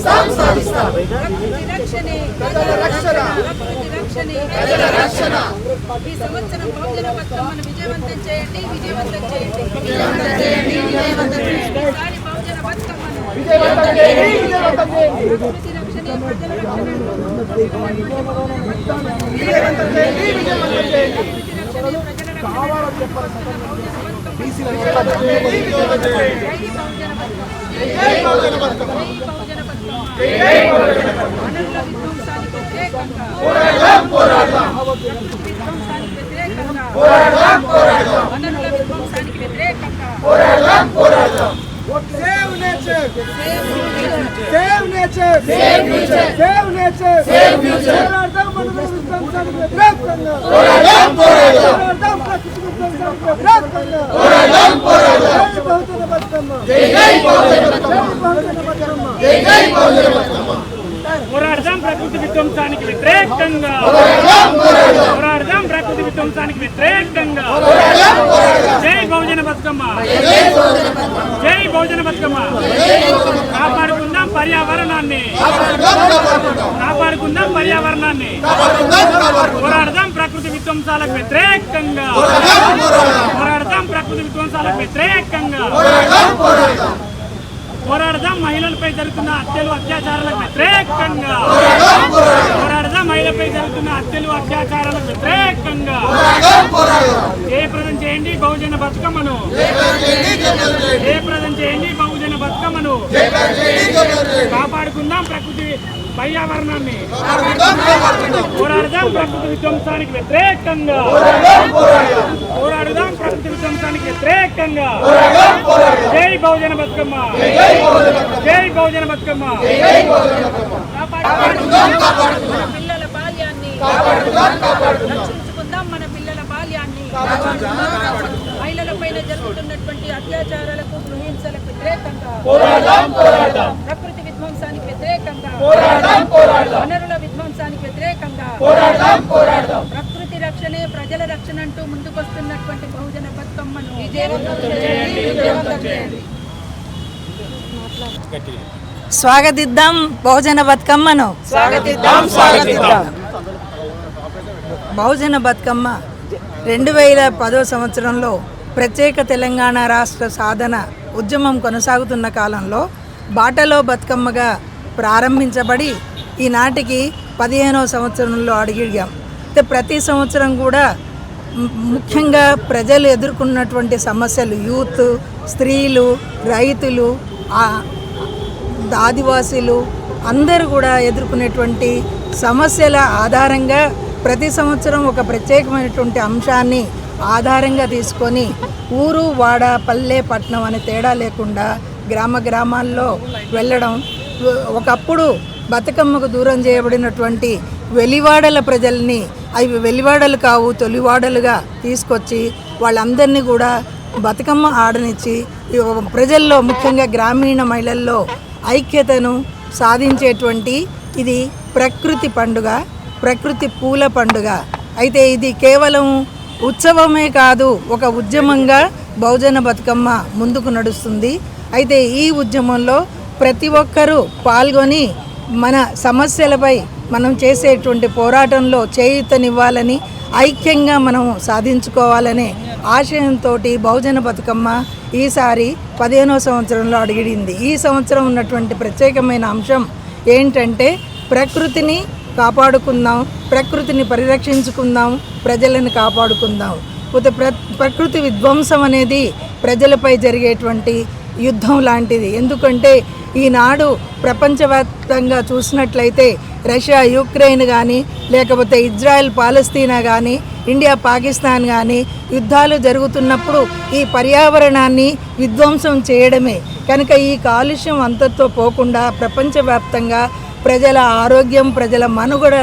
సాధిస్తాం సాధిస్తాం ప్రకృతి రక్షణే ప్రజల రక్షణ ప్రకృతి రక్షణే ప్రజల రక్షణ ఈ సంవత్సరం బహుజన బతుకమ్మను విజయవంతం చేయండి విజయవంతం చేయండి విజయవంతం చేయండి విజయవంతం చేయండి ఈసారి బహుజన బతుకమ్మను విజయవంతం చేయండి విజయవంతం చేయండి ప్రకృతి రక్షణే ప్రజల రక్షణ విజయవంతం చేయండి విజయవంతం చేయండి విజయవంతం చేయండి విజయవంతం చేయండి జై బహుజన బతుకమ్మ జై బహుజన బతుకమ్మ పోరాడదాం పోరాడదాం విధ్వంసానికి వ్యతిరేకంగా పోరాడదాం పోరాడదాం వనరుల విధ్వంసానికి వ్యతిరేకంగా పోరాడదాం పోరాడదాం Save nature! Save nature! Save future! Save nature! Save future! పోరాడదాం మనలో విధ్వంసానికి వ్యతిరేకంగా పోరాడదాం పోరాడదాం పోరాడదాం ప్రకృతి విధ్వంసానికి వ్యతిరేకంగా. పోరాడదాం జై ప్రకృతి విధ్వంసానికి వ్యతిరేకంగా. జై బహుజన బతుకమ్మ. జై బహుజన బతుకమ్మ జై బహుజన బతుకమ్మ. కాపాడుకుందాం. పర్యావరణాన్ని. కాపాడుకుందాం పర్యావరణాన్ని. పోరాడదాం ప్రకృతి విధ్వంసాలకు వ్యతిరేకంగా. పోరాడదాం ప్రకృతి విధ్వంసాలకు వ్యతిరేకంగా. పోరాడదాం మహిళలపై జరుగుతున్న హత్యలు అత్యాచారాలకు వ్యతిరేకంగా. పోరాడదాం మహిళలపై జరుగుతున్న హత్యలు అత్యాచారాలకు వ్యతిరేకంగా. ఏ ప్రజం జయప్రదం చేయండి బహుజన బతుకమ్మను. జయప్రదం చేయండి బహుజన బతుకమ్మను. కాపాడుకుందాం ప్రకృతి పర్యావరణాన్ని. పోరాడదాం ప్రకృతి విధ్వంసానికి వ్యతిరేకంగా. పోరాడుదాం ప్రకృతి విధ్వంసానికి వ్యతిరేకంగా. జై బహుజన బతుకమ్మ. జై బహుజన బతుకమ్మ. మన పిల్లల బాల్యాన్ని రక్షించుకుందాం మన పిల్లల బాల్యాన్ని. మహిళల పైన జరుగుతున్నటువంటి అత్యాచారాలకు గృహింసలకు వ్యతిరేకంగా ప్రకృతి విధ్వంసానికి వ్యతిరేకంగా వనరుల విధ్వంసానికి వ్యతిరేకంగా ప్రకృతి రక్షణే ప్రజల రక్షణ అంటూ ముందుకొస్తున్నటువంటి బహుజన బతుకమ్మను. విజయవంతం చేయండి. స్వాగతిద్దాం బహుజన బతుకమ్మను. స్వాగతిద్దాం స్వాగతిద్దాం. బహుజన బతుకమ్మ రెండు వేల పదో సంవత్సరంలో ప్రత్యేక తెలంగాణ రాష్ట్ర సాధన ఉద్యమం కొనసాగుతున్న కాలంలో బాటలో బతుకమ్మగా ప్రారంభించబడి ఈనాటికి పదిహేనవ సంవత్సరంలో అడిగిడిగాం. అయితే ప్రతి సంవత్సరం కూడా ముఖ్యంగా ప్రజలు ఎదుర్కొన్నటువంటి సమస్యలు యూత్ స్త్రీలు రైతులు ఆదివాసీలు అందరూ కూడా ఎదుర్కొనేటువంటి సమస్యల ఆధారంగా ప్రతి సంవత్సరం ఒక ప్రత్యేకమైనటువంటి అంశాన్ని ఆధారంగా తీసుకొని ఊరు వాడ పల్లె పట్టణం అనే తేడా లేకుండా గ్రామ గ్రామాల్లో వెళ్ళడం ఒకప్పుడు బతుకమ్మకు దూరం చేయబడినటువంటి వెలివాడల ప్రజల్ని అవి వెలివాడలు కావు తొలివాడలుగా తీసుకొచ్చి వాళ్ళందరినీ కూడా బతుకమ్మ ఆడనిచ్చి ప్రజల్లో ముఖ్యంగా గ్రామీణ మహిళల్లో ఐక్యతను సాధించేటువంటి ఇది ప్రకృతి పండుగ ప్రకృతి పూల పండుగ. అయితే ఇది కేవలం ఉత్సవమే కాదు ఒక ఉద్యమంగా బహుజన బతుకమ్మ ముందుకు నడుస్తుంది. అయితే ఈ ఉద్యమంలో ప్రతి ఒక్కరూ పాల్గొని మన సమస్యలపై మనం చేసేటువంటి పోరాటంలో చేయూతనివ్వాలని ఐక్యంగా మనం సాధించుకోవాలనే ఆశయంతో బహుజన బతుకమ్మ ఈసారి పదిహేనో సంవత్సరంలో అడిగిడింది. ఈ సంవత్సరం ఉన్నటువంటి ప్రత్యేకమైన అంశం ఏంటంటే ప్రకృతిని కాపాడుకుందాం ప్రకృతిని పరిరక్షించుకుందాం ప్రజలను కాపాడుకుందాం. పోతే ప్ర ప్రకృతి విధ్వంసం అనేది ప్రజలపై జరిగేటువంటి యుద్ధం లాంటిది. ఎందుకంటే ఈనాడు ప్రపంచవ్యాప్తంగా చూసినట్లయితే రష్యా యుక్రెయిన్ కానీ లేకపోతే ఇజ్రాయెల్ పాలస్తీనా కానీ ఇండియా పాకిస్తాన్ కానీ యుద్ధాలు జరుగుతున్నప్పుడు ఈ పర్యావరణాన్ని విధ్వంసం చేయడమే. కనుక ఈ కాలుష్యం అంతతో పోకుండా ప్రపంచవ్యాప్తంగా ప్రజల ఆరోగ్యం ప్రజల మనుగడ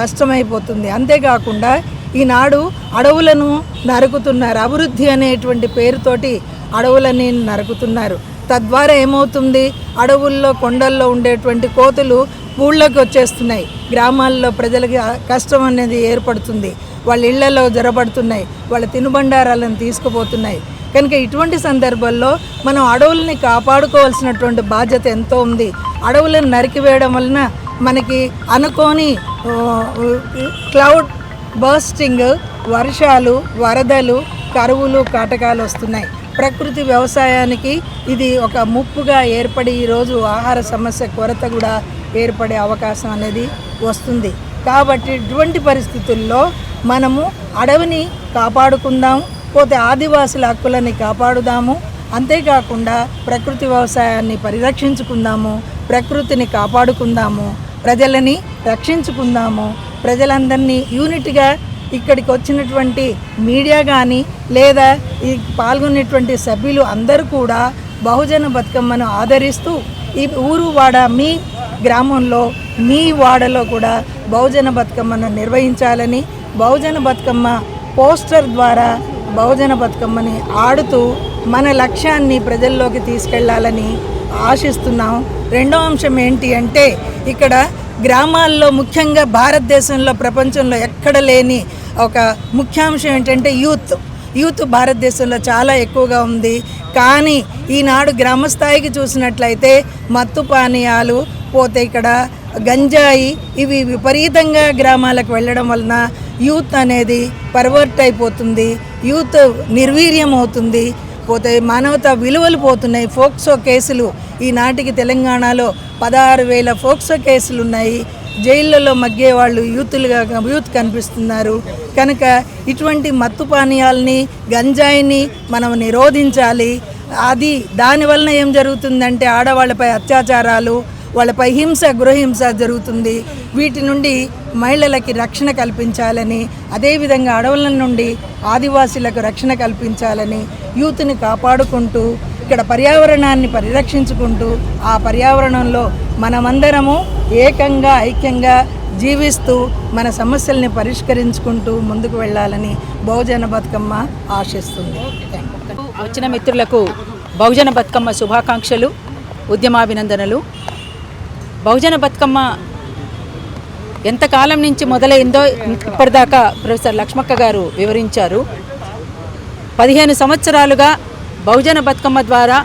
కష్టమైపోతుంది. అంతేకాకుండా ఈనాడు అడవులను నరుకుతున్నారు. అభివృద్ధి అనేటువంటి పేరుతోటి అడవులని నరుకుతున్నారు. తద్వారా ఏమవుతుంది? అడవుల్లో కొండల్లో ఉండేటువంటి కోతులు ఊళ్ళోకి వచ్చేస్తున్నాయి. గ్రామాల్లో ప్రజలకి కష్టం అనేది ఏర్పడుతుంది. వాళ్ళ ఇళ్ళలో జొరబడుతున్నాయి వాళ్ళ తినుబండారాలను తీసుకుపోతున్నాయి. కనుక ఇటువంటి సందర్భాల్లో మనం అడవుల్ని కాపాడుకోవాల్సినటువంటి బాధ్యత ఎంతో ఉంది. అడవులను నరికివేయడం వలన మనకి అనుకోని క్లౌడ్ బర్స్టింగ్ వర్షాలు వరదలు కరువులు కాటకాలు వస్తున్నాయి. ప్రకృతి వ్యవసాయానికి ఇది ఒక ముప్పుగా ఏర్పడి ఈరోజు ఆహార సమస్య కొరత కూడా ఏర్పడే అవకాశం అనేది వస్తుంది. కాబట్టి ఇటువంటి పరిస్థితుల్లో మనము అడవిని కాపాడుకుందాం పోతే ఆదివాసుల హక్కులని కాపాడుదాము. అంతేకాకుండా ప్రకృతి వ్యవసాయాన్ని పరిరక్షించుకుందాము ప్రకృతిని కాపాడుకుందాము ప్రజలని రక్షించుకుందాము ప్రజలందరినీ యూనిట్గా ఇక్కడికి వచ్చినటువంటి మీడియా కానీ లేదా ఈ పాల్గొనేటువంటి సభ్యులు అందరూ కూడా బహుజన బతుకమ్మను ఆదరిస్తూ ఈ ఊరు వాడ మీ గ్రామంలో మీ వాడలో కూడా బహుజన బతుకమ్మను నిర్వహించాలని బహుజన బతుకమ్మ పోస్టర్ ద్వారా బహుజన బతుకమ్మని ఆడుతూ మన లక్ష్యాన్ని ప్రజల్లోకి తీసుకెళ్ళాలని ఆశిస్తున్నాం. రెండో అంశం ఏంటి అంటే ఇక్కడ గ్రామాల్లో ముఖ్యంగా భారతదేశంలో ప్రపంచంలో ఎక్కడ లేని ఒక ముఖ్యాంశం ఏంటంటే యూత్. యూత్ భారతదేశంలో చాలా ఎక్కువగా ఉంది. కానీ ఈనాడు గ్రామ స్థాయికి చూసినట్లయితే మత్తు పానీయాలు పోతే ఇక్కడ గంజాయి ఇవి విపరీతంగా గ్రామాలకు వెళ్ళడం వలన యూత్ అనేది పర్వర్ట్ అయిపోతుంది. యూత్ నిర్వీర్యం అవుతుంది. పోతే మానవతా విలువలు పోతున్నాయి. ఫోక్సో కేసులు. ఈనాటికి తెలంగాణలో పదహారు వేల ఫోక్సో కేసులు ఉన్నాయి జైళ్ళలో మగ్గే వాళ్ళు యూత్లుగా యూత్ కనిపిస్తున్నారు. కనుక ఇటువంటి మత్తు పానీయాలని గంజాయిని మనం నిరోధించాలి. అది దానివలన ఏం జరుగుతుందంటే ఆడవాళ్ళపై అత్యాచారాలు వాళ్ళపై హింస గృహహింస జరుగుతుంది. వీటి నుండి మహిళలకి రక్షణ కల్పించాలని అదేవిధంగా అడవుల నుండి ఆదివాసులకు రక్షణ కల్పించాలని యూత్ని కాపాడుకుంటూ ఇక్కడ పర్యావరణాన్ని పరిరక్షించుకుంటూ ఆ పర్యావరణంలో మనమందరము ఏకంగా ఐక్యంగా జీవిస్తూ మన సమస్యల్ని పరిష్కరించుకుంటూ ముందుకు వెళ్ళాలని బహుజన బతుకమ్మ ఆశిస్తుంది. వచ్చిన మిత్రులకు బహుజన బతుకమ్మ శుభాకాంక్షలు ఉద్యమాభినందనలు. బహుజన బతుకమ్మ ఎంతకాలం నుంచి మొదలైందో ఇప్పటిదాకా ప్రొఫెసర్ లక్ష్మక్క గారు వివరించారు. పదిహేను సంవత్సరాలుగా బహుజన బతుకమ్మ ద్వారా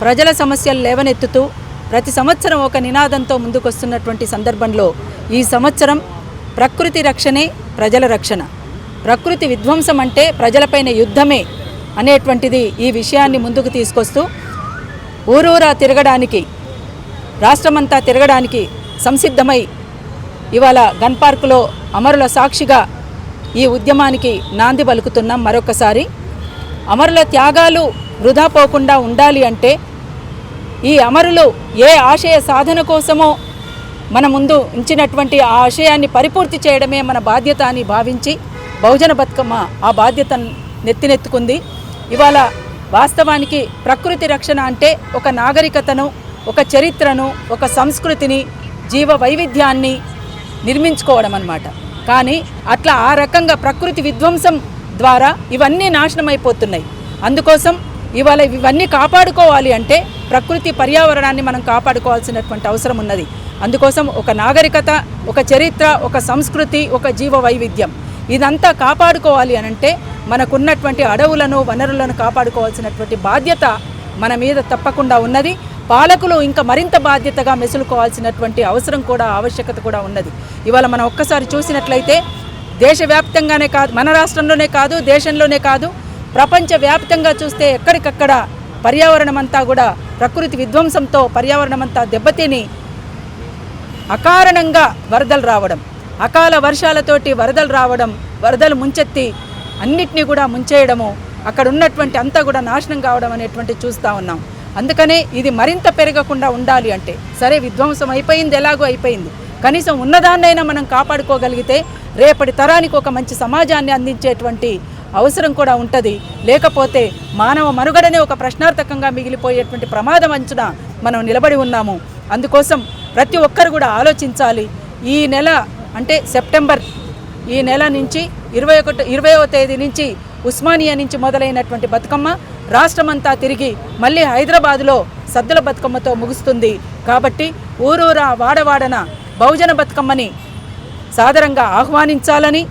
ప్రజల సమస్యలు లేవనెత్తుతూ ప్రతి సంవత్సరం ఒక నినాదంతో ముందుకొస్తున్నటువంటి సందర్భంలో ఈ సంవత్సరం ప్రకృతి రక్షణే ప్రజల రక్షణ. ప్రకృతి విధ్వంసం అంటే ప్రజలపైన యుద్ధమే అనేటువంటిది ఈ విషయాన్ని ముందుకు తీసుకొస్తూ ఊరూరా తిరగడానికి రాష్ట్రమంతా తిరగడానికి సంసిద్ధమై ఇవాళ గన్ పార్కులో అమరుల సాక్షిగా ఈ ఉద్యమానికి నాంది పలుకుతున్నాం మరొకసారి. అమరుల త్యాగాలు వృధా పోకుండా ఉండాలి అంటే ఈ అమరులు ఏ ఆశయ సాధన కోసమో మన ముందు ఉంచినటువంటి ఆ ఆశయాన్ని పరిపూర్తి చేయడమే మన బాధ్యత అని భావించి బహుజన బతుకమ్మ ఆ బాధ్యత నెత్తినెత్తుకుంది. ఇవాళ వాస్తవానికి ప్రకృతి రక్షణ అంటే ఒక నాగరికతను ఒక చరిత్రను ఒక సంస్కృతిని జీవ వైవిధ్యాన్ని నిర్మించుకోవడం అన్నమాట. కానీ అట్లా ఆ రకంగా ప్రకృతి విధ్వంసం ద్వారా ఇవన్నీ నాశనం అయిపోతున్నాయి అందుకోసం ఇవాళ ఇవన్నీ కాపాడుకోవాలి అంటే ప్రకృతి పర్యావరణాన్ని మనం కాపాడుకోవాల్సినటువంటి అవసరం ఉన్నది. అందుకోసం ఒక నాగరికత ఒక చరిత్ర ఒక సంస్కృతి ఒక జీవ వైవిధ్యం ఇదంతా కాపాడుకోవాలి అనంటే మనకున్నటువంటి అడవులను వనరులను కాపాడుకోవాల్సినటువంటి బాధ్యత మన మీద తప్పకుండా ఉన్నది. పాలకులు ఇంకా మరింత బాధ్యతగా మెసులుకోవాల్సినటువంటి అవసరం కూడా ఆవశ్యకత కూడా ఉన్నది. ఇవాళ మనం ఒక్కసారి చూసినట్లయితే దేశవ్యాప్తంగానే కాదు మన రాష్ట్రంలోనే కాదు దేశంలోనే కాదు ప్రపంచవ్యాప్తంగా చూస్తే ఎక్కడికక్కడ పర్యావరణం అంతా కూడా ప్రకృతి విధ్వంసంతో పర్యావరణం అంతా దెబ్బతిని అకారణంగా వరదలు రావడం అకాల వర్షాలతోటి వరదలు రావడం వరదలు ముంచెత్తి అన్నిటినీ కూడా ముంచేయడము అక్కడ ఉన్నటువంటి అంతా కూడా నాశనం కావడం అనేటువంటి చూస్తూ ఉన్నాం. అందుకనే ఇది మరింత పెరగకుండా ఉండాలి అంటే సరే విధ్వంసం అయిపోయింది ఎలాగో అయిపోయింది. కనీసం ఉన్నదాన్నైనా మనం కాపాడుకోగలిగితే రేపటి తరానికి ఒక మంచి సమాజాన్ని అందించేటువంటి అవసరం కూడా ఉంటుంది. లేకపోతే మానవ మనుగడనే ఒక ప్రశ్నార్థకంగా మిగిలిపోయేటువంటి ప్రమాదం అంచున మనం నిలబడి ఉన్నాము. అందుకోసం ప్రతి ఒక్కరు కూడా ఆలోచించాలి. ఈ నెల అంటే సెప్టెంబర్ ఈ నెల నుంచి ఇరవై ఒకటి ఇరవైవ తేదీ నుంచి ఉస్మానియా నుంచి మొదలైనటువంటి బతుకమ్మ రాష్ట్రమంతా తిరిగి మళ్ళీ హైదరాబాదులో సద్దుల బతుకమ్మతో ముగుస్తుంది. కాబట్టి ఊరూరా వాడవాడన బహుజన బతుకమ్మని సాదరంగా ఆహ్వానించాలని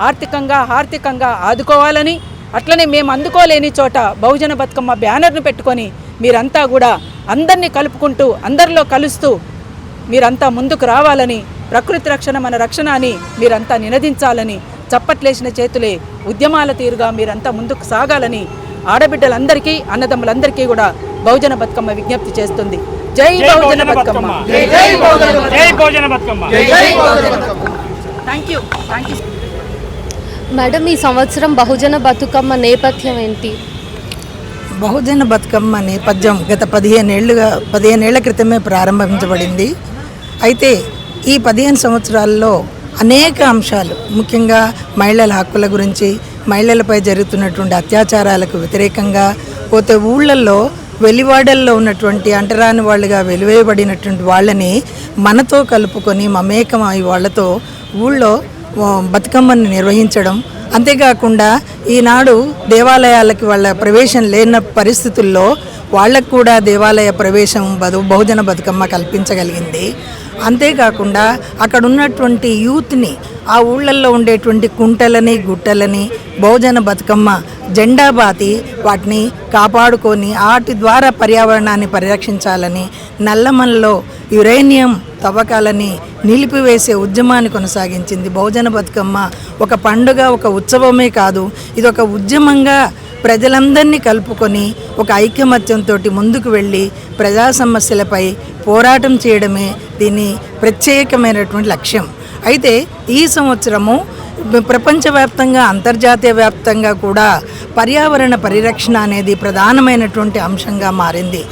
ఆర్థికంగా ఆర్థికంగా ఆదుకోవాలని అట్లనే మేము అందుకోలేని చోట బహుజన బతుకమ్మ బ్యానర్ను పెట్టుకొని మీరంతా కూడా అందరినీ కలుపుకుంటూ అందరిలో కలుస్తూ మీరంతా ముందుకు రావాలని ప్రకృతి రక్షణ మన రక్షణ అని మీరంతా నినదించాలని చప్పట్లేసిన చేతులే ఉద్యమాల తీరుగా మీరంతా ముందుకు సాగాలని ఆడబిడ్డలందరికీ అన్నదమ్ములందరికీ కూడా బహుజన బతుకమ్మ విజ్ఞప్తి చేస్తుంది. జై జై బహుజన బతుకమ్మ. జై బహుజన Bathukamma. Thank you thank you madam ఈ సంవత్సరం బహుజన బతుకమ్మ నేపథ్యం ఏంటి? బహుజన బతుకమ్మ నేపథ్యం గత పదిహేనేళ్ళుగా పదిహేనేళ్ళ క్రితమే ప్రారంభించబడింది. అయితే ఈ పదిహేను సంవత్సరాల్లో అనేక అంశాలు ముఖ్యంగా మహిళల హక్కుల గురించి మహిళలపై జరుగుతున్నటువంటి అత్యాచారాలకు వ్యతిరేకంగా పోతే ఊళ్ళల్లో వెలివాడల్లో ఉన్నటువంటి అంటరాని వాళ్ళుగా వెలివేయబడినటువంటి వాళ్ళని మనతో కలుపుకొని మమేకమై వాళ్ళతో ఊళ్ళో బతుకమ్మని నిర్వహించడం. అంతేకాకుండా ఈనాడు దేవాలయాలకి వాళ్ళ ప్రవేశం లేని పరిస్థితుల్లో వాళ్ళకు కూడా దేవాలయ ప్రవేశం బదు బహుజన బతుకమ్మ కల్పించగలిగింది. అంతేకాకుండా అక్కడ ఉన్నటువంటి యూత్ని ఆ ఊళ్ళల్లో ఉండేటువంటి కుంటలని గుట్టలని బహుజన బతుకమ్మ జెండా బాతి వాటిని కాపాడుకొని వాటి ద్వారా పర్యావరణాన్ని పరిరక్షించాలని నల్లమల్లో యురేనియం తవ్వకాలని నిలిపివేసే ఉద్యమాన్ని కొనసాగించింది బహుజన బతుకమ్మ. ఒక పండుగ ఒక ఉత్సవమే కాదు ఇది ఒక ఉద్యమంగా ప్రజలందరినీ కలుపుకొని ఒక ఐకమత్యంతో ముందుకు వెళ్ళి ప్రజా సమస్యలపై పోరాటం చేయడమే దీని ప్రత్యేకమైనటువంటి లక్ష్యం. అయితే ఈ సంవత్సరము ప్రపంచవ్యాప్తంగా అంతర్జాతీయ వ్యాప్తంగా కూడా పర్యావరణ పరిరక్షణ అనేది ప్రధానమైనటువంటి అంశంగా మారింది.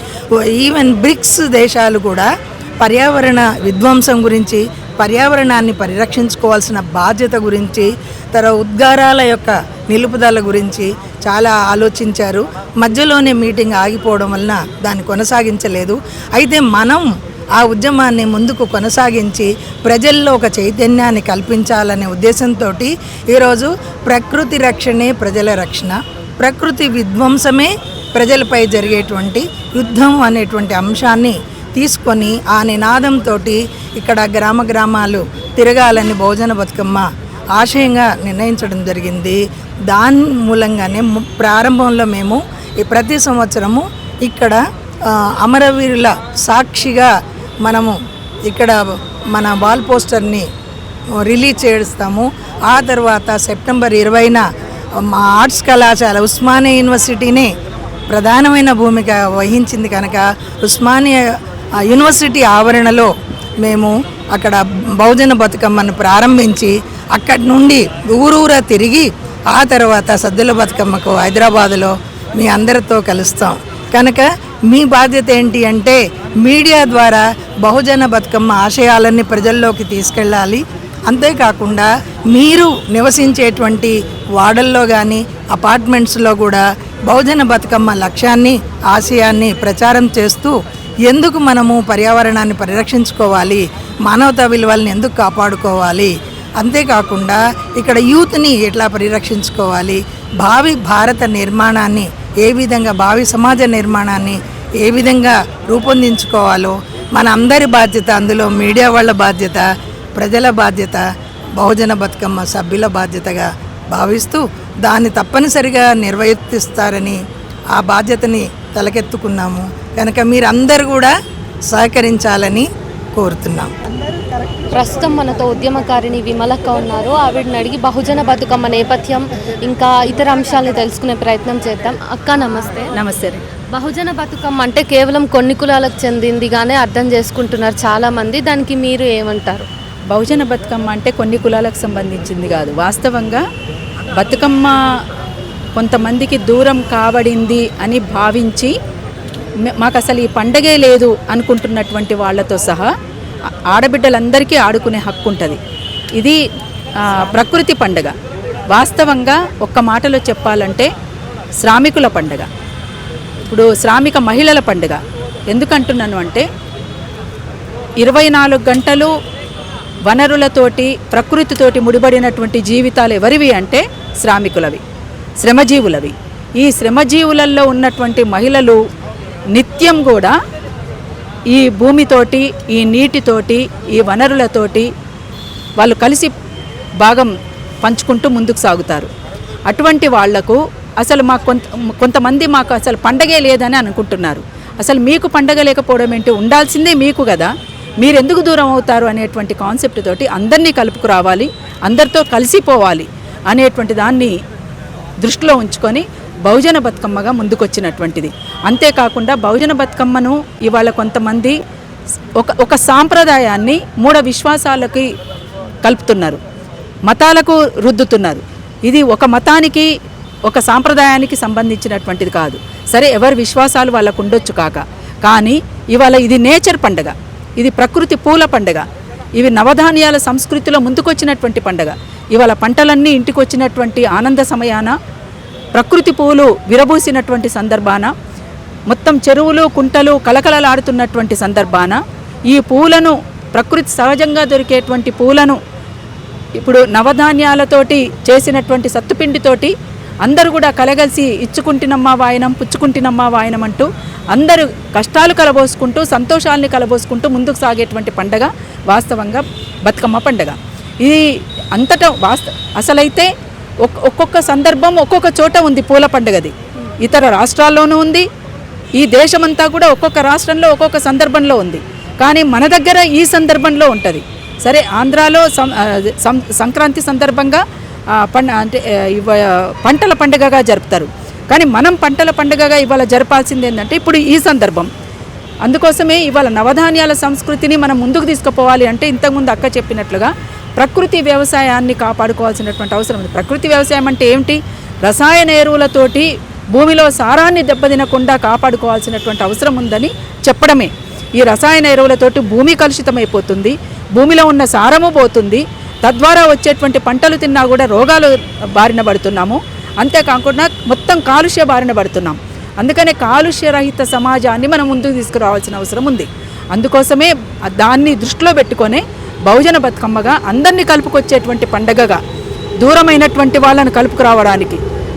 ఈవెన్ బ్రిక్స్ దేశాలు కూడా పర్యావరణ విధ్వంసం గురించి పర్యావరణాన్ని పరిరక్షించుకోవాల్సిన బాధ్యత గురించి తర ఉద్గారాల యొక్క నిలుపుదల గురించి చాలా ఆలోచించారు. మధ్యలోనే మీటింగ్ ఆగిపోవడం వలన దాన్ని కొనసాగించలేదు. అయితే మనం ఆ ఉద్యమాన్ని ముందుకు కొనసాగించి ప్రజల్లో ఒక చైతన్యాన్ని కల్పించాలనే ఉద్దేశంతో ఈరోజు ప్రకృతి రక్షణే ప్రజల రక్షణ. ప్రకృతి విధ్వంసమే ప్రజలపై జరిగేటువంటి యుద్ధం అనేటువంటి అంశాన్ని తీసుకొని ఆ నినాదంతో ఇక్కడ గ్రామ గ్రామాలు తిరగాలని భోజన బతుకమ్మ ఆశయంగా నిర్ణయించడం జరిగింది. దాని మూలంగానే ప్రారంభంలో మేము ప్రతి సంవత్సరము ఇక్కడ అమరవీరుల సాక్షిగా మనము ఇక్కడ మన వాల్ పోస్టర్ని రిలీజ్ చేస్తాము. ఆ తర్వాత సెప్టెంబర్ ఇరవైన మా ఆర్ట్స్ కళాశాల ఉస్మానియా యూనివర్సిటీని ప్రధానమైన భూమిక వహించింది కనుక ఉస్మానియా యూనివర్సిటీ ఆవరణలో మేము అక్కడ బహుజన బతుకమ్మను ప్రారంభించి అక్కడి నుండి ఊరూరా తిరిగి ఆ తర్వాత సద్దుల బతుకమ్మకు హైదరాబాదులో మీ అందరితో కలుస్తాం. కనుక మీ బాధ్యత ఏంటి అంటే మీడియా ద్వారా బహుజన బతుకమ్మ ఆశయాలన్నీ ప్రజల్లోకి తీసుకెళ్ళాలి. అంతేకాకుండా మీరు నివసించేటువంటి వాడల్లో కానీ అపార్ట్మెంట్స్లో కూడా బహుజన బతుకమ్మ లక్ష్యాన్ని ఆశయాన్ని ప్రచారం చేస్తూ ఎందుకు మనము పర్యావరణాన్ని పరిరక్షించుకోవాలి మానవతా విలువల్ని ఎందుకు కాపాడుకోవాలి? అంతేకాకుండా ఇక్కడ యూత్ని ఎట్లా పరిరక్షించుకోవాలి? భావి భారత నిర్మాణాన్ని ఏ విధంగా భావి సమాజ నిర్మాణాన్ని ఏ విధంగా రూపొందించుకోవాలో మన అందరి బాధ్యత అందులో మీడియా వాళ్ళ బాధ్యత ప్రజల బాధ్యత బహుజన బతుకమ్మ సభ్యుల బాధ్యతగా భావిస్తూ దాన్ని తప్పనిసరిగా నిర్వర్తిస్తారని ఆ బాధ్యతని తలకెత్తుకున్నాము. కనుక మీరందరూ కూడా సహకరించాలని కోరుతున్నాము ప్రస్తుతం మనతో ఉద్యమకారిణి విమలక్క ఉన్నారు. ఆవిడని అడిగి బహుజన బతుకమ్మ నేపథ్యం ఇంకా ఇతర అంశాలను తెలుసుకునే ప్రయత్నం చేద్దాం. అక్క నమస్తే. నమస్తే బహుజన బతుకమ్మ అంటే కేవలం కొన్ని కులాలకు చెందిందిగానే అర్థం చేసుకుంటున్నారు చాలా మంది దానికి మీరు ఏమంటారు? బహుజన బతుకమ్మ అంటే కొన్ని కులాలకు సంబంధించింది కాదు. వాస్తవంగా బతుకమ్మ కొంతమందికి దూరం కాబడింది అని భావించి మాకు అసలు ఈ పండగే లేదు అనుకుంటున్నటువంటి వాళ్ళతో సహా ఆడబిడ్డలందరికీ ఆడుకునే హక్కు ఉంటుంది. ఇది ప్రకృతి పండగ. వాస్తవంగా ఒక్క మాటలో చెప్పాలంటే శ్రామికుల పండగ. ఇప్పుడు శ్రామిక మహిళల పండుగ. ఎందుకంటున్నాను అంటే ఇరవై నాలుగు గంటలు వనరులతోటి ప్రకృతితోటి ముడిపడినటువంటి జీవితాలు ఎవరివి అంటే శ్రామికులవి శ్రమజీవులవి. ఈ శ్రమజీవులలో ఉన్నటువంటి మహిళలు నిత్యం కూడా ఈ భూమితోటి ఈ నీటితోటి ఈ వనరులతోటి వాళ్ళు కలిసి భాగం పంచుకుంటూ ముందుకు సాగుతారు. అటువంటి వాళ్ళకు అసలు మాకు కొంత కొంతమంది మాకు అసలు పండగే లేదని అనుకుంటున్నారు. అసలు మీకు పండగ లేకపోవడం ఏంటి? ఉండాల్సిందే మీకు కదా. మీరు ఎందుకు దూరం అవుతారు అనేటువంటి కాన్సెప్ట్ తోటి అందరినీ కలుపుకురావాలి అందరితో కలిసిపోవాలి అనేటువంటి దాన్ని దృష్టిలో ఉంచుకొని బహుజన బతుకమ్మగా ముందుకొచ్చినటువంటిది. అంతేకాకుండా బహుజన బతుకమ్మను ఇవాళ కొంతమంది ఒక ఒక సాంప్రదాయాన్ని మూఢ విశ్వాసాలకి కలుపుతున్నారు. మతాలకు రుద్దుతున్నారు. ఇది ఒక మతానికి ఒక సాంప్రదాయానికి సంబంధించినటువంటిది కాదు. సరే ఎవరి విశ్వాసాలు వాళ్ళకు ఉండొచ్చు కాక. కానీ ఇవాళ ఇది నేచర్ పండగ. ఇది ప్రకృతి పూల పండగ. ఇవి నవధాన్యాల సంస్కృతిలో ముందుకొచ్చినటువంటి పండగ. ఇవాళ పంటలన్నీ ఇంటికి వచ్చినటువంటి ఆనంద సమయాన ప్రకృతి పువ్వులు విరబూసినటువంటి సందర్భాన మొత్తం చెరువులు కుంటలు కలకలలాడుతున్నటువంటి సందర్భాన ఈ పూలను ప్రకృతి సహజంగా దొరికేటువంటి పూలను ఇప్పుడు నవధాన్యాలతోటి చేసినటువంటి సత్తుపిండితోటి అందరూ కూడా కలగలిసి ఇచ్చుకుంటున్నమ్మా వాయనం పుచ్చుకుంటున్నమ్మా వాయనం అంటూ అందరూ కష్టాలు కలబోసుకుంటూ సంతోషాలని కలబోసుకుంటూ ముందుకు సాగేటువంటి పండగ వాస్తవంగా బతుకమ్మ పండగ. ఇది అంతటా వాస్త అసలైతే ఒక్కొక్క సందర్భం ఒక్కొక్క చోట ఉంది పూల పండుగది. ఇతర రాష్ట్రాల్లోనూ ఉంది. ఈ దేశమంతా కూడా ఒక్కొక్క రాష్ట్రంలో ఒక్కొక్క సందర్భంలో ఉంది. కానీ మన దగ్గర ఈ సందర్భంలో ఉంటుంది. సరే ఆంధ్రాలో సం- సంక్రాంతి సందర్భంగా పండ అంటే పంటల పండుగగా జరుపుతారు. కానీ మనం పంటల పండుగగా ఇవాళ జరపాల్సింది ఏంటంటే ఇప్పుడు ఈ సందర్భం. అందుకోసమే ఇవాళ నవధాన్యాల సంస్కృతిని మనం ముందుకు తీసుకుపోవాలి అంటే ఇంతకుముందు అక్క చెప్పినట్లుగా ప్రకృతి వ్యవసాయాన్ని కాపాడుకోవాల్సినటువంటి అవసరం ఉంది. ప్రకృతి వ్యవసాయం అంటే ఏమిటి? రసాయన ఎరువులతోటి భూమిలో సారాన్ని దెబ్బతినకుండా కాపాడుకోవాల్సినటువంటి అవసరం ఉందని చెప్పడమే. ఈ రసాయన ఎరువులతోటి భూమి కలుషితమైపోతుంది భూమిలో ఉన్న సారము పోతుంది తద్వారా వచ్చేటువంటి పంటలు తిన్నా కూడా రోగాలు బారిన పడుతున్నాము. అంతేకాకుండా మొత్తం కాలుష్య బారిన పడుతున్నాం. అందుకనే కాలుష్యరహిత సమాజాన్ని మనం ముందుకు తీసుకురావాల్సిన అవసరం ఉంది. అందుకోసమే దాన్ని దృష్టిలో పెట్టుకొని బహుజన బతుకమ్మగా అందరినీ కలుపుకొచ్చేటువంటి పండగగా దూరమైనటువంటి వాళ్ళను కలుపుకురావడానికి.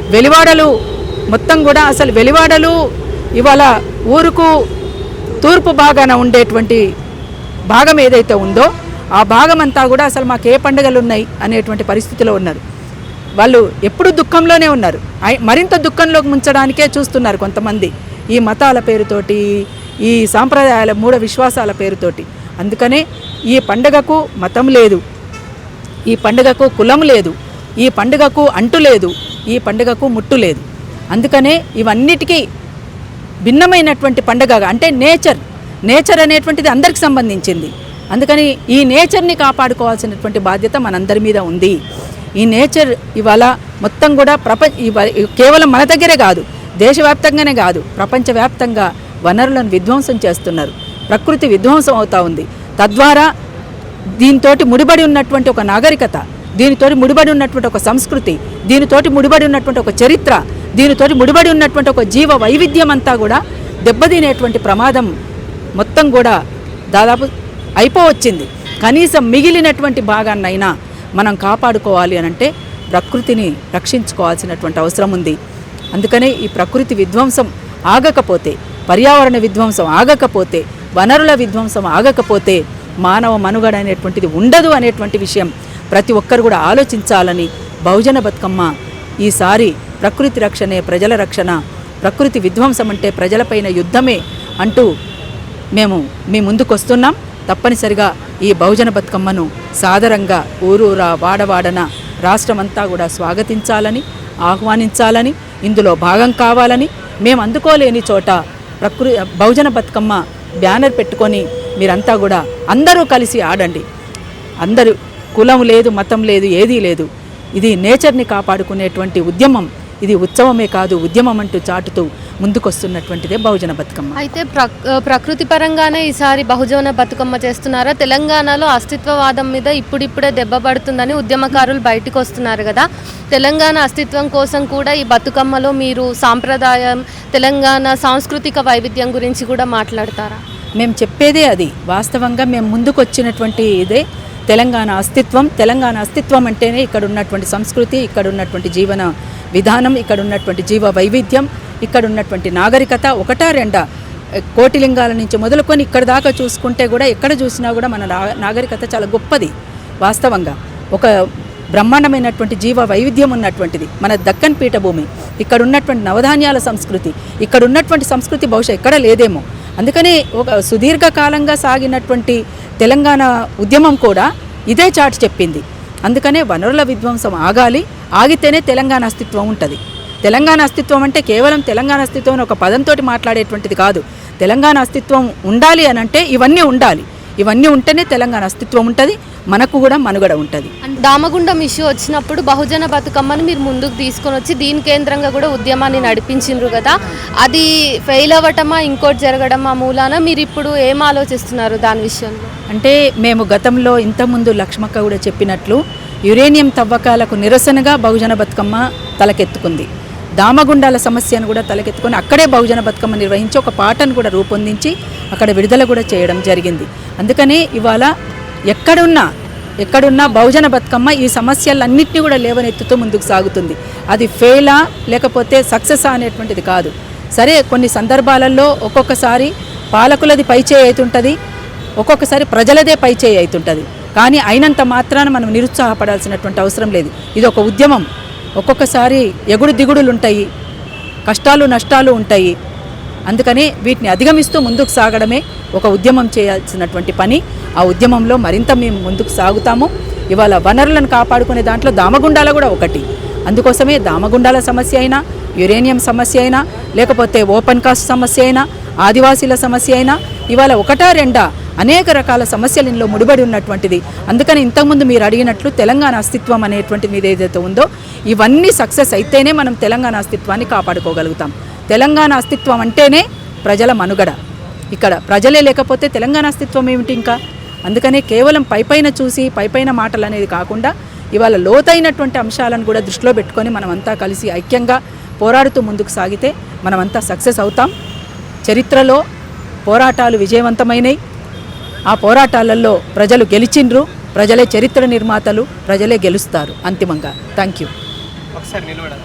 వెలివాడలు మొత్తం కూడా అసలు వెలివాడలు ఇవాళ ఊరుకు తూర్పు భాగాన ఉండేటువంటి భాగం ఏదైతే ఉందో ఆ భాగం అంతా కూడా అసలు మాకు ఏ పండుగలు ఉన్నాయి అనేటువంటి పరిస్థితిలో ఉన్నారు. వాళ్ళు ఎప్పుడు దుఃఖంలోనే ఉన్నారు. ఐ- మరింత దుఃఖంలోకి ముంచడానికే చూస్తున్నారు కొంతమంది. ఈ మతాల పేరుతోటి ఈ సాంప్రదాయాల మూఢ విశ్వాసాల పేరుతోటి. అందుకనే ఈ పండగకు మతం లేదు. ఈ పండుగకు కులం లేదు. ఈ పండుగకు అంటు లేదు. ఈ పండుగకు ముట్టు లేదు. అందుకనే ఇవన్నిటికీ భిన్నమైనటువంటి పండుగ అంటే నేచర్ నేచర్ అనేటువంటిది అందరికి సంబంధించింది. అందుకని ఈ నేచర్ని కాపాడుకోవాల్సినటువంటి బాధ్యత మనందరి మీద ఉంది. ఈ నేచర్ ఇవాళ మొత్తం కూడా ప్రపంచ కేవలం మన దగ్గరే కాదు దేశవ్యాప్తంగానే కాదు ప్రపంచవ్యాప్తంగా వనరులను విధ్వంసం చేస్తున్నారు. ప్రకృతి విధ్వంసం అవుతూ ఉంది. తద్వారా దీనితోటి ముడిబడి ఉన్నటువంటి ఒక నాగరికత దీనితోటి ముడిబడి ఉన్నటువంటి ఒక సంస్కృతి దీనితోటి ముడిబడి ఉన్నటువంటి ఒక చరిత్ర దీనితోటి ముడిబడి ఉన్నటువంటి ఒక జీవ వైవిధ్యం అంతా కూడా దెబ్బతినేటువంటి ప్రమాదం మొత్తం కూడా దాదాపు అయిపోవచ్చింది. కనీసం మిగిలినటువంటి భాగాన్నైనా మనం కాపాడుకోవాలి అని అంటే ప్రకృతిని రక్షించుకోవాల్సినటువంటి అవసరం ఉంది. అందుకనే ఈ ప్రకృతి విధ్వంసం ఆగకపోతే పర్యావరణ విధ్వంసం ఆగకపోతే వనరుల విధ్వంసం ఆగకపోతే మానవ మనుగడ అనేటువంటిది ఉండదు అనేటువంటి విషయం ప్రతి ఒక్కరు కూడా ఆలోచించాలని బహుజన బతుకమ్మ ఈసారి ప్రకృతి రక్షణే ప్రజల రక్షణ ప్రకృతి విధ్వంసం అంటే ప్రజలపైన యుద్ధమే అంటూ మేము మీ ముందుకొస్తున్నాం. తప్పనిసరిగా ఈ బహుజన బతుకమ్మను సాదరంగా ఊరూరా వాడవాడన రాష్ట్రమంతా కూడా స్వాగతించాలని ఆహ్వానించాలని ఇందులో భాగం కావాలని మేము అందుకోలేని చోట ప్రకృ బహుజన బతుకమ్మ బ్యానర్ పెట్టుకొని మీరంతా కూడా అందరూ కలిసి ఆడండి. అందరూ కులం లేదు మతం లేదు ఏదీ లేదు. ఇది నేచర్ని కాపాడుకునేటువంటి ఉద్యమం. ఇది ఉత్సవమే కాదు ఉద్యమం అంటూ చాటుతూ ముందుకొస్తున్నటువంటిదే బహుజన బతుకమ్మ. అయితే ప్ర ప్రకృతి పరంగానే ఈసారి బహుజన బతుకమ్మ చేస్తున్నారా? తెలంగాణలో అస్తిత్వవాదం మీద ఇప్పుడిప్పుడే దెబ్బ పడుతుందని ఉద్యమకారులు బయటకు వస్తున్నారు కదా. తెలంగాణ అస్తిత్వం కోసం కూడా ఈ బతుకమ్మలో మీరు సాంప్రదాయం తెలంగాణ సాంస్కృతిక వైవిధ్యం గురించి కూడా మాట్లాడతారా? మేము చెప్పేదే అది. వాస్తవంగా మేము ముందుకు వచ్చినటువంటి ఇదే తెలంగాణ అస్తిత్వం. తెలంగాణ అస్తిత్వం అంటేనే ఇక్కడ ఉన్నటువంటి సంస్కృతి ఇక్కడ ఉన్నటువంటి జీవన విధానం ఇక్కడ ఉన్నటువంటి జీవ వైవిధ్యం ఇక్కడ ఉన్నటువంటి నాగరికత ఒకటా రెండా? కోటిలింగాల నుంచి మొదలుకొని ఇక్కడ దాకా చూసుకుంటే కూడా ఎక్కడ చూసినా కూడా మన నాగరికత చాలా గొప్పది వాస్తవంగా. ఒక బ్రహ్మాండమైనటువంటి జీవ వైవిధ్యం ఉన్నటువంటిది మన దక్కన్ పీఠభూమి. ఇక్కడ ఉన్నటువంటి నవధాన్యాల సంస్కృతి ఇక్కడ ఉన్నటువంటి సంస్కృతి బహుశా ఎక్కడ లేదేమో. అందుకనే ఒక సుదీర్ఘకాలంగా సాగినటువంటి తెలంగాణ ఉద్యమం కూడా ఇదే చాటు చెప్పింది. అందుకనే వనరుల విధ్వంసం ఆగాలి ఆగితేనే తెలంగాణ అస్తిత్వం ఉంటుంది. తెలంగాణ అస్తిత్వం అంటే కేవలం తెలంగాణ అస్తిత్వం అని ఒక పదంతో మాట్లాడేటువంటిది కాదు. తెలంగాణ అస్తిత్వం ఉండాలి అని అంటే ఇవన్నీ ఉండాలి. ఇవన్నీ ఉంటేనే తెలంగాణ అస్తిత్వం ఉంటుంది మనకు కూడా మనుగడ ఉంటుంది. దామగుండం ఇష్యూ వచ్చినప్పుడు బహుజన బతుకమ్మని మీరు ముందుకు తీసుకొని వచ్చి దీని కేంద్రంగా కూడా ఉద్యమాన్ని నడిపించిండ్రు కదా. అది ఫెయిల్ అవ్వటమా ఇంకోటి జరగడమా మూలాన మీరు ఇప్పుడు ఏం ఆలోచిస్తున్నారు దాని విషయంలో? అంటే మేము గతంలో ఇంతకుముందు లక్ష్మక్క కూడా చెప్పినట్లు యురేనియం తవ్వకాలకు నిరసనగా బహుజన బతుకమ్మ తలకెత్తుకుంది. దామగుండాల సమస్యను కూడా తలకెత్తుకొని అక్కడే బహుజన బతుకమ్మ నిర్వహించి ఒక పాటను కూడా రూపొందించి అక్కడ విడుదల కూడా చేయడం జరిగింది. అందుకనే ఇవాళ ఎక్కడున్నా ఎక్కడున్నా బహుజన బతుకమ్మ ఈ సమస్యలన్నింటినీ కూడా లేవనెత్తుతూ ముందుకు సాగుతుంది. అది ఫెయిలా లేకపోతే సక్సెస్ అనేటువంటిది కాదు. సరే కొన్ని సందర్భాలలో ఒక్కొక్కసారి పాలకులది పైచేయి అవుతుంటుంది ఒక్కొక్కసారి ప్రజలదే పైచేయి అవుతుంటుంది కానీ అయినంత మాత్రాన మనం నిరుత్సాహపడాల్సినటువంటి అవసరం లేదు. ఇది ఒక ఉద్యమం. ఒక్కొక్కసారి ఎగుడు దిగుడులు ఉంటాయి కష్టాలు నష్టాలు ఉంటాయి. అందుకనే వీటిని అధిగమిస్తూ ముందుకు సాగడమే ఒక ఉద్యమం చేయాల్సినటువంటి పని. ఆ ఉద్యమంలో మరింత మేము ముందుకు సాగుతాము. ఇవాళ వనరులను కాపాడుకునే దాంట్లో దామగుండాల కూడా ఒకటి. అందుకోసమే దామగుండాల సమస్య అయినా యురేనియం సమస్య అయినా లేకపోతే ఓపెన్ కాస్ట్ సమస్య అయినా ఆదివాసీల సమస్య అయినా ఇవాళ ఒకటా రెండా అనేక రకాల సమస్యలు ఇందులో ముడిపడి ఉన్నటువంటిది. అందుకని ఇంతకుముందు మీరు అడిగినట్లు తెలంగాణ అస్తిత్వం అనేటువంటిది మీద ఏదైతే ఉందో ఇవన్నీ సక్సెస్ అయితేనే మనం తెలంగాణ అస్తిత్వాన్ని కాపాడుకోగలుగుతాం. తెలంగాణ అస్తిత్వం అంటేనే ప్రజల మనుగడ. ఇక్కడ ప్రజలే లేకపోతే తెలంగాణ అస్తిత్వం ఏమిటి ఇంకా? అందుకనే కేవలం పైపైన చూసి పైపైన మాటలు అనేది కాకుండా ఇవాళ లోతైనటువంటి అంశాలను కూడా దృష్టిలో పెట్టుకొని మనమంతా కలిసి ఐక్యంగా పోరాడుతూ ముందుకు సాగితే మనమంతా సక్సెస్ అవుతాం. చరిత్రలో పోరాటాలు విజయవంతమైనవి ఆ పోరాటాలలో ప్రజలు గెలిచిండ్రు ప్రజలే చరిత్ర నిర్మాతలు ప్రజలే గెలుస్తారు అంతిమంగా. Thank you